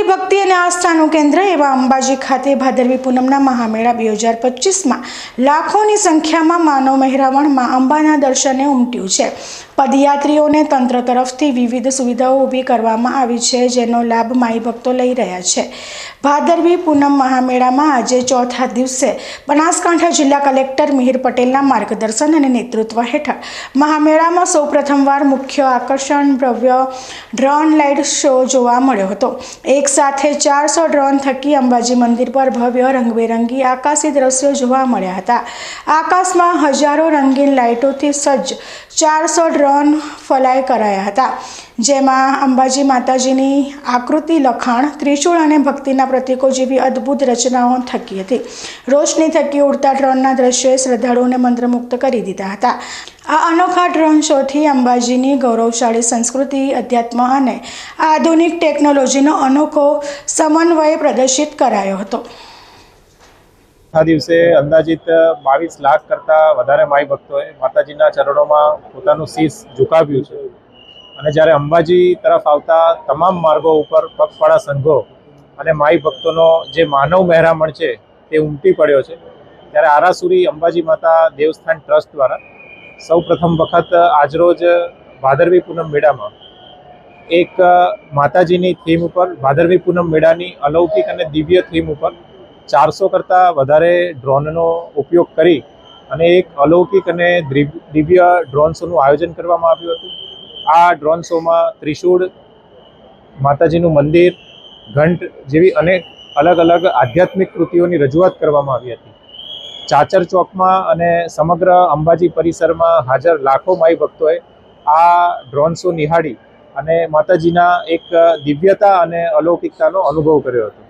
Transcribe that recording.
ભક્તિ ભક્તિ અને આસ્થાનું કેન્દ્ર એવા અંબાજી ખાતે ભાદરવી પૂનમના મહામેળા બે હજાર પચીસમાં લાખોની સંખ્યામાં માનવ મહેરાવણમાં અંબાના દર્શને ઉમટ્યું છે. પદયાત્રીઓને તંત્ર તરફથી વિવિધ સુવિધાઓ ઊભી કરવામાં આવી છે, જેનો લાભ માઈ ભક્તો લઈ રહ્યા છે. ભાદરવી પૂનમ મહામેળામાં આજે ચોથા દિવસે બનાસકાંઠા જિલ્લા કલેક્ટર મિહિર પટેલના માર્ગદર્શન અને નેતૃત્વ હેઠળ મહામેળામાં સૌ પ્રથમવાર મુખ્ય આકર્ષણ ભવ્ય ડ્રોન લાઇટ શો જોવા મળ્યો હતો. એક સાથે ચારસો ડ્રોન થકી અંબાજી મંદિર પર ભવ્ય રંગબેરંગી આકાશી દ્રશ્યો જોવા મળ્યા હતા. આકાશમાં હજારો રંગીન લાઇટોથી સજ્જ ચારસો ડ્રોન ફલાય કરાયા હતા. જેમાં અંબાજી માતાજીની આકૃતિ લખાણ, ત્રિશૂળ અને ભક્તિના પ્રતીકો જેવી અદ્ભુત રચનાઓ થકી હતી. રોશની થકી ઉડતા ડ્રોનના દ્રશ્યોએ શ્રદ્ધાળુઓને મંત્રમુગ્ધ કરી દીધા હતા. આ અનોખા ડ્રોન શોથી અંબાજીની ગૌરવશાળી સંસ્કૃતિ, અધ્યાત્મ અને આધુનિક ટેકનોલોજીનો અનોખો સમન્વય પ્રદર્શિત કરાયો હતો. આ દિવસે અંદાજિત બાવીસ લાખ કરતાં વધારે માઈ ભક્તોએ માતાજીના ચરણોમાં પોતાનું શીશ ઝુકાવ્યું છે. અને જ્યારે અંબાજી તરફ આવતા તમામ માર્ગો ઉપર પગપાળા સંઘો અને માઈ ભક્તોનો જે માનવ મહેરામણ છે તે ઉમટી પડ્યો છે. ત્યારે આરાસુરી અંબાજી માતા દેવસ્થાન ટ્રસ્ટ દ્વારા સૌ પ્રથમ વખત આજરોજ ભાદરવી પૂનમ મેળામાં એક માતાજીની થીમ ઉપર, ભાદરવી પૂનમ મેળાની અલૌકિક અને દિવ્ય થીમ ઉપર ચારસો કરતાં વધારે ડ્રોનનો ઉપયોગ કરી અને એક અલૌકિક અને દિવ્ય ડ્રોન શોનું આયોજન કરવામાં આવ્યું હતું. આ ડ્રોન શોમાં ત્રિશૂળ માતાજીનું મંદિર, ઘંટ જેવી અનેક અલગ અલગ આધ્યાત્મિક કૃતિઓની રજૂઆત કરવામાં આવી હતી. ચાચર ચોકમાં અને સમગ્ર અંબાજી પરિસરમાં હાજર લાખો માઈ ભક્તોએ આ ડ્રોન શો નિહાળી અને માતાજીના એક દિવ્યતા અને અલૌકિકતાનો અનુભવ કર્યો હતો.